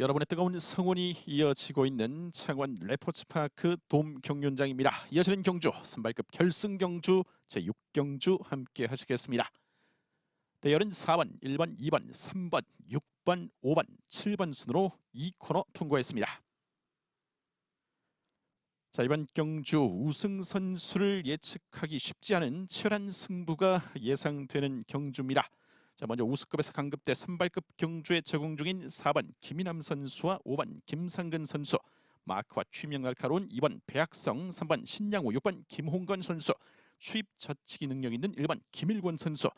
여러분의 뜨거운 성원이 이어지고 있는 창원 레포츠파크 돔 경륜장입니다. 이어지는 경주 선발급 결승 경주 제 6경주 함께 하시겠습니다. 대열은 4번, 1번, 2번, 3번, 6번, 5번, 7번 순으로 2코너 통과했습니다. 자 이번 경주 우승 선수를 예측하기 쉽지 않은 치열한 승부가 예상되는 경주입니다. 자 먼저 우수급에서 강급대 선발급 경주에 적응 중인 4번 김인함 선수와 5번 김상근 선수 마크와 취명 날카로운 2번 배학성 3번 신양호 6번 김홍건 선수 수입 저치기 능력 있는 1번 김일권 선수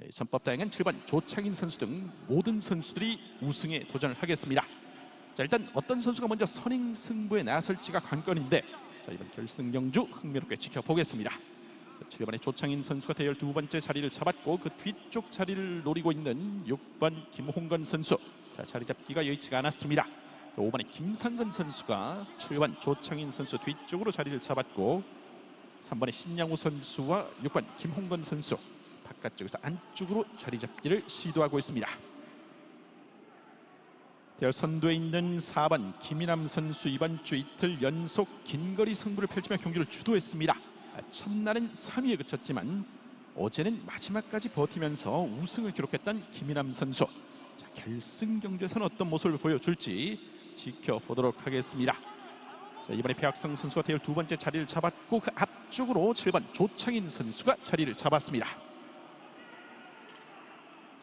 에, 전법 다양한 7번 조창인 선수 등 모든 선수들이 우승에 도전을 하겠습니다. 자 일단 어떤 선수가 먼저 선행 승부에 나설지가 관건인데 자 이번 결승 경주 흥미롭게 지켜보겠습니다. 7번의 조창인 선수가 대열 두 번째 자리를 잡았고 그 뒤쪽 자리를 노리고 있는 6번 김홍건 선수 자 자리 잡기가 여의치가 않았습니다. 5번의 김상근 선수가 7번 조창인 선수 뒤쪽으로 자리를 잡았고 3번의 신양우 선수와 6번 김홍건 선수 바깥쪽에서 안쪽으로 자리 잡기를 시도하고 있습니다. 대열 선두에 있는 4번 김인함 선수 이번 주 이틀 연속 긴 거리 승부를 펼치며 경기를 주도했습니다. 아, 첫날은 3위에 그쳤지만 어제는 마지막까지 버티면서 우승을 기록했던 김인함 선수. 자, 결승 경주에서는 어떤 모습을 보여줄지 지켜보도록 하겠습니다. 자, 이번에 배학성 선수가 대열 두 번째 자리를 잡았고 그 앞쪽으로 7번 조창인 선수가 자리를 잡았습니다.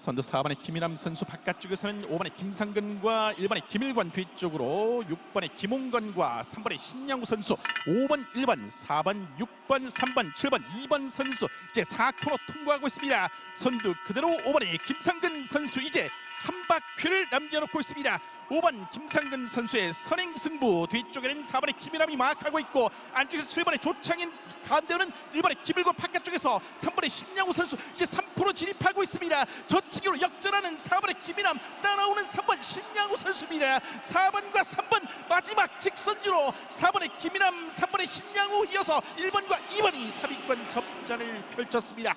선두 4번의 김인함 선수 바깥쪽에서는 5번의 김상근과 1번의 김일관 뒤쪽으로 6번의 김홍건과 3번의 신양우 선수 5번, 1번, 4번, 6번, 3번, 7번, 2번 선수 이제 4코너 통과하고 있습니다. 선두 그대로 5번의 김상근 선수 이제 한 바퀴를 남겨놓고 있습니다. 5번 김상근 선수의 선행 승부 뒤쪽에는 4번의 김일함이 마크하고 있고 안쪽에서 7번의 조창인 가운데는 1번의 김일권 바깥쪽에서 3번의 신양우 선수 이제 3코너 진입하고 있습니다. 저치기로 역전하는 4번의 김일함 따라오는 3번 신양우 선수입니다. 4번과 3번 마지막 직선주로 4번의 김일함 3번의 신양우 이어서 1번과 2번이 3위권 접전을 펼쳤습니다.